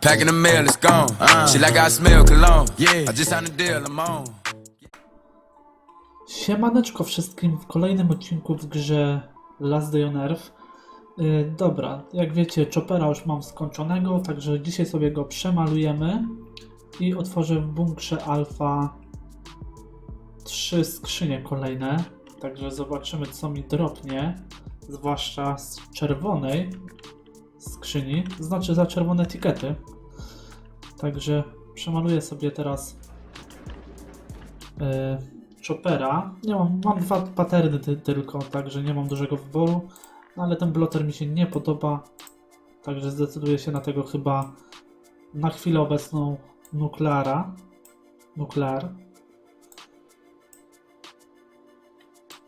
Packing the mail, it's gone. She like I smell cologne. Yeah, I just signed a deal, I'm on. Siemaneczko wszystkim w kolejnym odcinku w grze Last Day on Earth. Yy, dobra, jak wiecie, Chopera już mam skończonego, także dzisiaj sobie go przemalujemy i otworzę w bunkrze alfa trzy skrzynie kolejne. Także zobaczymy, co mi dropnie, zwłaszcza z czerwonej skrzyni, znaczy za czerwone etykiety. Także przemaluję sobie teraz yy, Chopera. Nie mam, mam dwa paterny ty, tylko, także nie mam dużego wyboru. No ale ten bloter mi się nie podoba. Także zdecyduję się na tego chyba na chwilę obecną nukleara. Nuklear.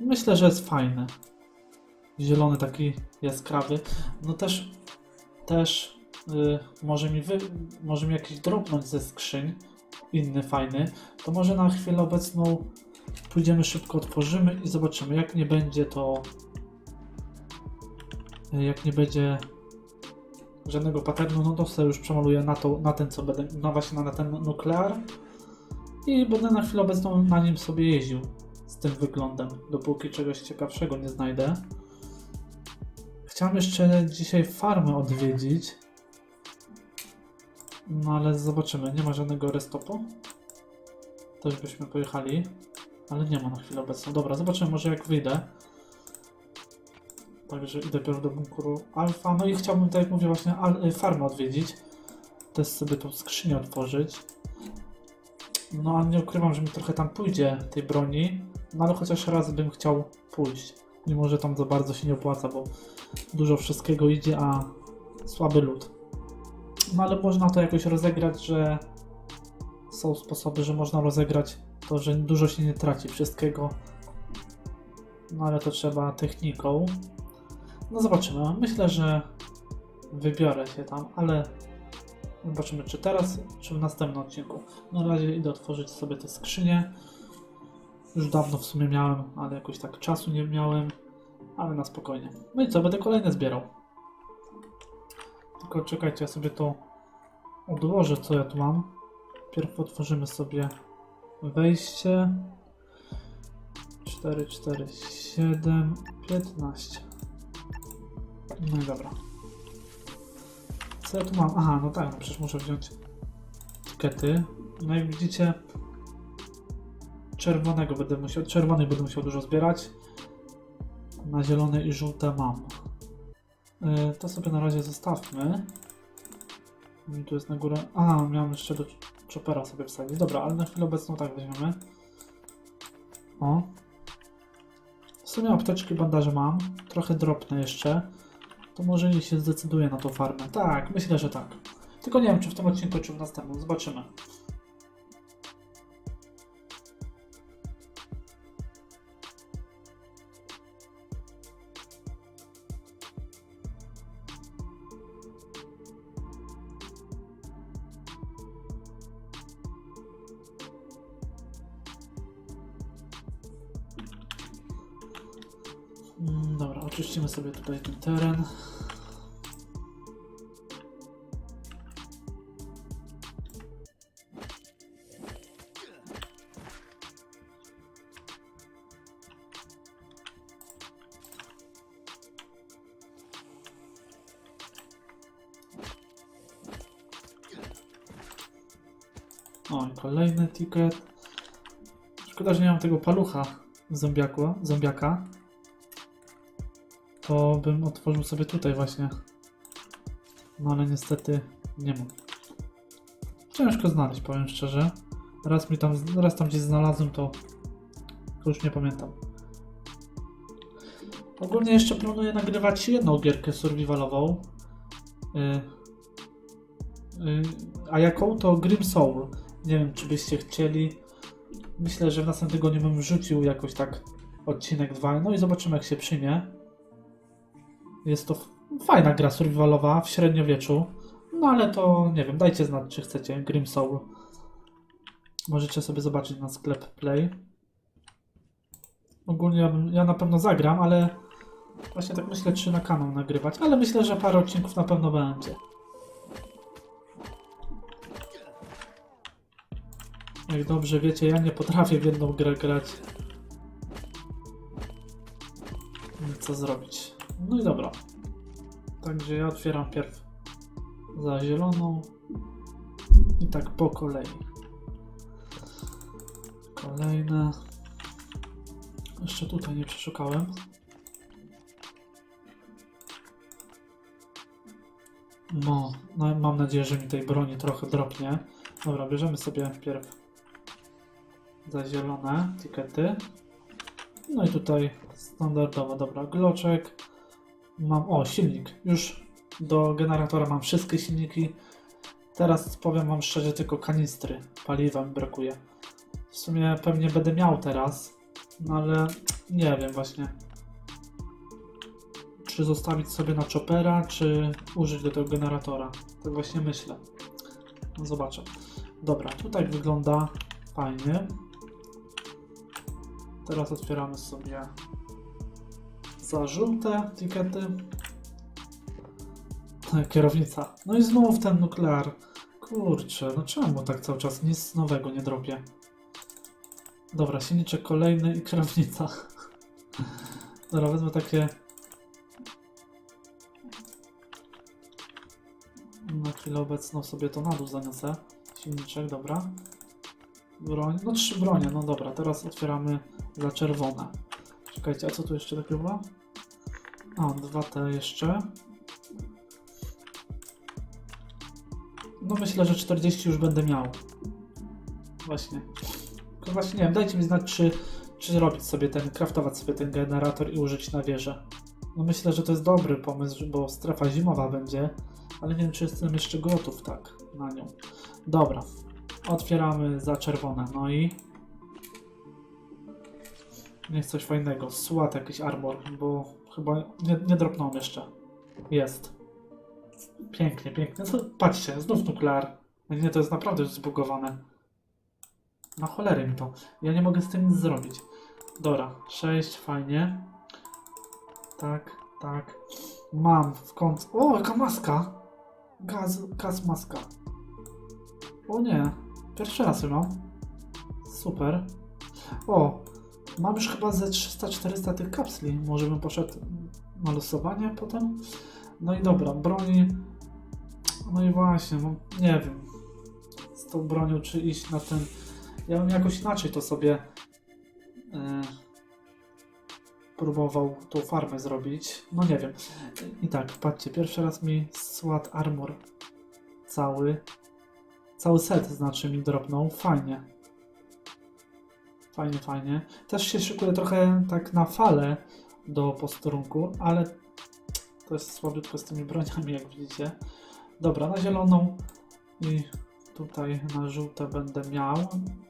Myślę, że jest fajny. Zielony taki jaskrawy. No też też y, może mi wy, może mi jakiś dropnąć ze skrzyń inny fajny, to może na chwilę obecną pójdziemy szybko, otworzymy i zobaczymy. Jak nie będzie, to jak nie będzie żadnego paternu, no to sobie już przemaluję na, to, na ten, co będę, na właśnie na ten nuklear i będę na chwilę obecną na nim sobie jeździł z tym wyglądem, dopóki czegoś ciekawszego nie znajdę. Chciałem jeszcze dzisiaj farmę odwiedzić, no ale zobaczymy, nie ma żadnego restopu. Też byśmy pojechali, ale nie ma na chwilę obecną. Dobra, zobaczymy może jak wyjdę. Także idę dopiero do bunkru alfa. No i chciałbym, tak jak mówię, właśnie y, farmę odwiedzić. Też sobie tą skrzynię otworzyć. No a nie ukrywam, że mi trochę tam pójdzie tej broni. No ale chociaż raz bym chciał pójść. Mimo, że tam za bardzo się nie opłaca, bo dużo wszystkiego idzie, a słaby lód. No ale można to jakoś rozegrać, że są sposoby, że można rozegrać to, że dużo się nie traci wszystkiego. No ale to trzeba techniką. No zobaczymy. Myślę, że wybiorę się tam, ale zobaczymy czy teraz, czy w następnym odcinku. Na razie idę otworzyć sobie te skrzynie. Już dawno w sumie miałem, ale jakoś tak czasu nie miałem. Ale na spokojnie. No i co, będę kolejne zbierał. Tylko czekajcie, ja sobie to odłożę, co ja tu mam. Pierw otworzymy sobie wejście. 4, 4, 7, 15. No i dobra. Co ja tu mam? Aha, no tak, no przecież muszę wziąć etykiety. No jak widzicie, czerwonego będę musiał, czerwony będę musiał dużo zbierać. Na zielone i żółte mam. Yy, to sobie na razie zostawmy. I tu jest na górę. A, miałem jeszcze do chopera sobie wsadzić. Dobra, ale na chwilę obecną tak weźmiemy. O. W sumie apteczki, bandaże mam. Trochę dropnę jeszcze. To może się zdecyduję na tą farmę. Tak, myślę, że tak. Tylko nie wiem, czy w tym odcinku, czy w następnym. Zobaczymy. Oczyścimy sobie tutaj ten teren. O, i kolejny ticket. Szkoda, że nie mam tego palucha zombiaku, zombiaka to bym otworzył sobie tutaj właśnie. No ale niestety nie mam. Ciężko znaleźć, powiem szczerze. Raz mi tam, raz tam gdzieś znalazłem, to, już nie pamiętam. Ogólnie jeszcze planuję nagrywać jedną gierkę survivalową. Yy, yy, a jaką to Grim Soul. Nie wiem, czy byście chcieli. Myślę, że w następnym tygodniu bym wrzucił jakoś tak odcinek 2. No i zobaczymy, jak się przyjmie. Jest to fajna gra survivalowa w średniowieczu. No ale to nie wiem, dajcie znać, czy chcecie. Grim Soul. Możecie sobie zobaczyć na sklep Play. Ogólnie ja, bym, ja na pewno zagram, ale właśnie tak myślę, czy na kanał nagrywać. Ale myślę, że parę odcinków na pewno będzie. Jak dobrze wiecie, ja nie potrafię w jedną grę grać. Co zrobić? No i dobra. Także ja otwieram pierw za zieloną i tak po kolei. Kolejne. Jeszcze tutaj nie przeszukałem. No, no, mam nadzieję, że mi tej broni trochę dropnie. Dobra, bierzemy sobie pierw za zielone etykiety. No i tutaj standardowo, dobra, gloczek. Mam, o, silnik. Już do generatora mam wszystkie silniki. Teraz powiem wam szczerze, tylko kanistry paliwa mi brakuje. W sumie pewnie będę miał teraz, no ale nie wiem właśnie. Czy zostawić sobie na chopera, czy użyć do tego generatora. Tak właśnie myślę. No zobaczę. Dobra, tutaj wygląda fajnie. Teraz otwieramy sobie za żółte etykiety. Kierownica. No i znów ten nuklear. Kurczę, no czemu tak cały czas nic nowego nie dropię? Dobra, silniczek kolejny i kierownica. Dobra, wezmę takie... Na chwilę obecną sobie to na dół zaniosę. Silniczek, dobra. Broń, no trzy bronie, no dobra, teraz otwieramy za czerwone. Czekajcie, a co tu jeszcze takiego było? O, dwa te jeszcze. No myślę, że 40 już będę miał. Właśnie. Tylko właśnie nie wiem, dajcie mi znać, czy, czy robić sobie ten, craftować sobie ten generator i użyć na wieżę. No myślę, że to jest dobry pomysł, bo strefa zimowa będzie, ale nie wiem, czy jestem jeszcze gotów tak na nią. Dobra, otwieramy za czerwone, no i niech coś fajnego, SWAT jakiś armor, bo chyba nie, nie dropnąłem jeszcze. Jest. Pięknie, pięknie. No, patrzcie, znów nuklear. Nie, to jest naprawdę zbugowane. Na cholerę mi to. Ja nie mogę z tym nic zrobić. Dobra, 6, fajnie. Tak, tak. Mam w końcu. O, jaka maska! Gaz, gaz maska. O nie, pierwszy raz ją mam. Super. O, mam już chyba ze 300-400 tych kapsli. Może bym poszedł na losowanie potem? No i dobra, broni. No i właśnie, no nie wiem. Z tą bronią, czy iść na ten. Ja bym jakoś inaczej to sobie yy, próbował tą farmę zrobić. No nie wiem. I tak, patrzcie, pierwszy raz mi SWAT Armor cały. Cały set znaczy mi dropnął. Fajnie. Fajnie, fajnie. Też się szykuję trochę tak na falę do posterunku, ale to jest słabiutko z tymi broniami, jak widzicie. Dobra, na zieloną i tutaj na żółte będę miał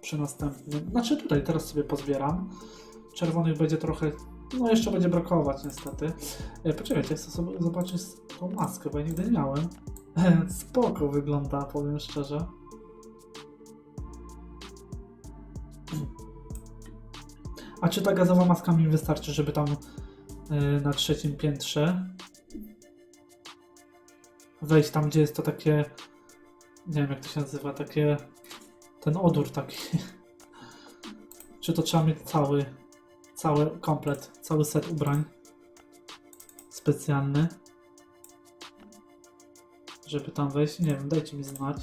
przy następnym. Znaczy tutaj teraz sobie pozbieram. Czerwonych będzie trochę, no jeszcze będzie brakować niestety. E, poczekajcie, chcę sobie zobaczyć tą maskę, bo ja nigdy nie miałem. Spoko wygląda, powiem szczerze. A czy ta gazowa maska mi wystarczy, żeby tam yy, na trzecim piętrze wejść tam, gdzie jest to takie. Nie wiem, jak to się nazywa, takie. Ten odór taki. Czy to trzeba mieć cały, cały komplet, cały set ubrań specjalny, żeby tam wejść? Nie wiem, dajcie mi znać.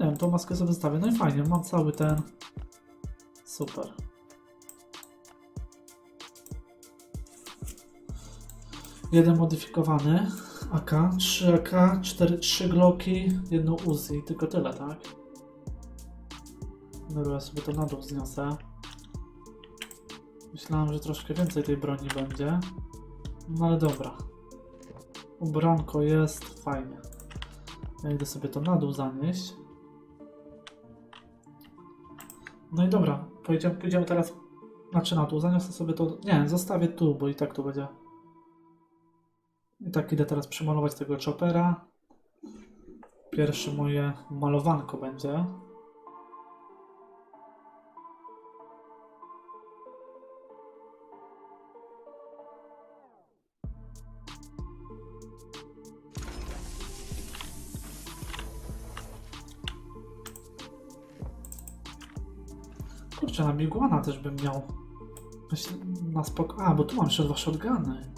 Nie wiem, tą maskę sobie zostawię. No i fajnie, mam cały ten. Super. Jeden modyfikowany AK, 3 AK, 4, 3 Glocki, jedno Uzi, tylko tyle, tak? Dobra, ja sobie to na dół zniosę. Myślałem, że troszkę więcej tej broni będzie. No ale dobra. Ubranko jest, fajnie. Ja idę sobie to na dół zanieść. No i dobra, pójdziemy, pójdziemy teraz, znaczy na dół, zaniosę sobie to, nie, zostawię tu, bo i tak tu będzie. I tak idę teraz przemalować tego chopera. Pierwsze moje malowanko będzie. Kurczę, na Biguana też bym miał. Myślę, na spoko. A, bo tu mam jeszcze dwa shotguny.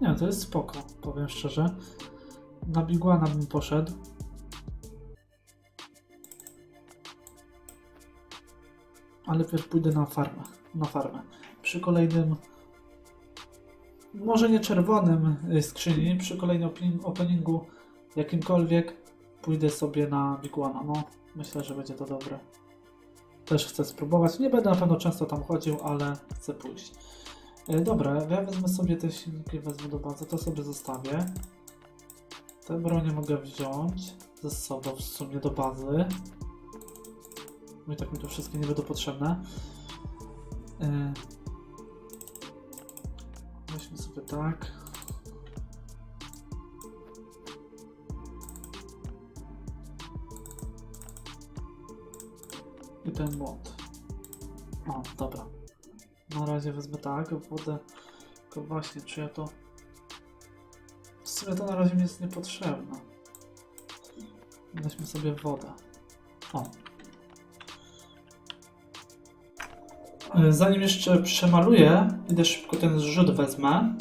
Nie, to jest spoko, powiem szczerze. Na Biguana bym poszedł. Ale pierw pójdę na farmę. Na farmę. Przy kolejnym. Może nie czerwonym y, skrzyni, przy kolejnym opening- openingu jakimkolwiek pójdę sobie na Biguana. No, myślę, że będzie to dobre. Też chcę spróbować. Nie będę na pewno często tam chodził, ale chcę pójść. E, Dobra, ja wezmę sobie te silniki, wezmę do bazy, to sobie zostawię. Te bronie mogę wziąć ze sobą w sumie do bazy. No i tak mi to wszystkie nie będą potrzebne. E, Weźmy sobie tak. I ten młot. O, dobra. Na razie wezmę tak, wodę. Tylko właśnie, czy ja to... W sumie to na razie mi jest niepotrzebne. Weźmy sobie wodę. O. E, Zanim jeszcze przemaluję, idę szybko ten zrzut wezmę.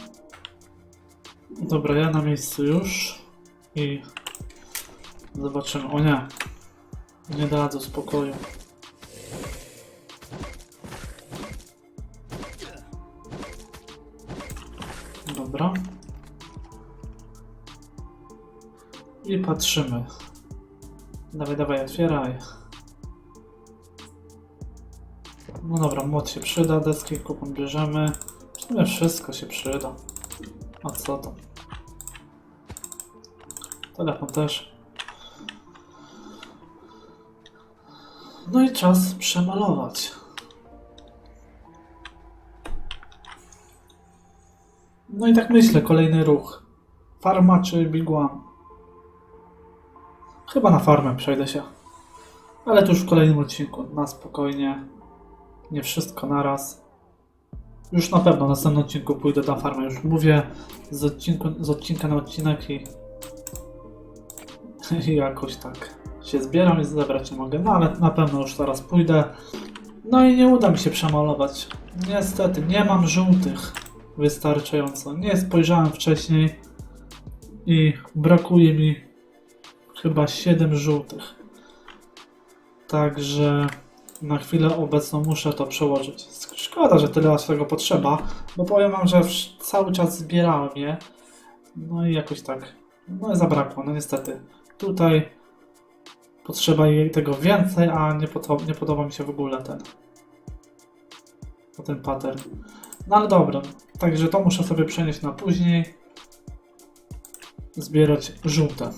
Dobra, ja na miejscu już. I zobaczymy. O nie. Nie dadzą spokoju. I patrzymy. Dawaj, dawaj, otwieraj. No dobra, młot się przyda, deski kupon bierzemy. W sumie wszystko się przyda. A co to? Telefon też. No i czas przemalować. No i tak myślę, kolejny ruch. Farma czy Big One? Chyba na farmę przejdę się. Ale to już w kolejnym odcinku, na spokojnie. Nie wszystko naraz. Już na pewno w następnym odcinku pójdę na farmę. Już mówię z, odcinku, z odcinka na odcinek i, i jakoś tak się zbieram i zebrać nie mogę. No ale na pewno już teraz pójdę. No i nie uda mi się przemalować. Niestety, nie mam żółtych wystarczająco. Nie spojrzałem wcześniej i brakuje mi chyba 7 żółtych. Także na chwilę obecną muszę to przełożyć. Szkoda, że tyle aż potrzeba, bo powiem wam, że cały czas zbierałem je. No i jakoś tak. No i zabrakło, no niestety. Tutaj potrzeba jej tego więcej, a nie, podo- nie podoba mi się w ogóle ten ten pattern. No ale dobra, także to muszę sobie przenieść na później. Zbierać żółte.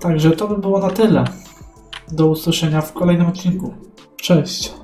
Także to by było na tyle. Do usłyszenia w kolejnym odcinku. Cześć.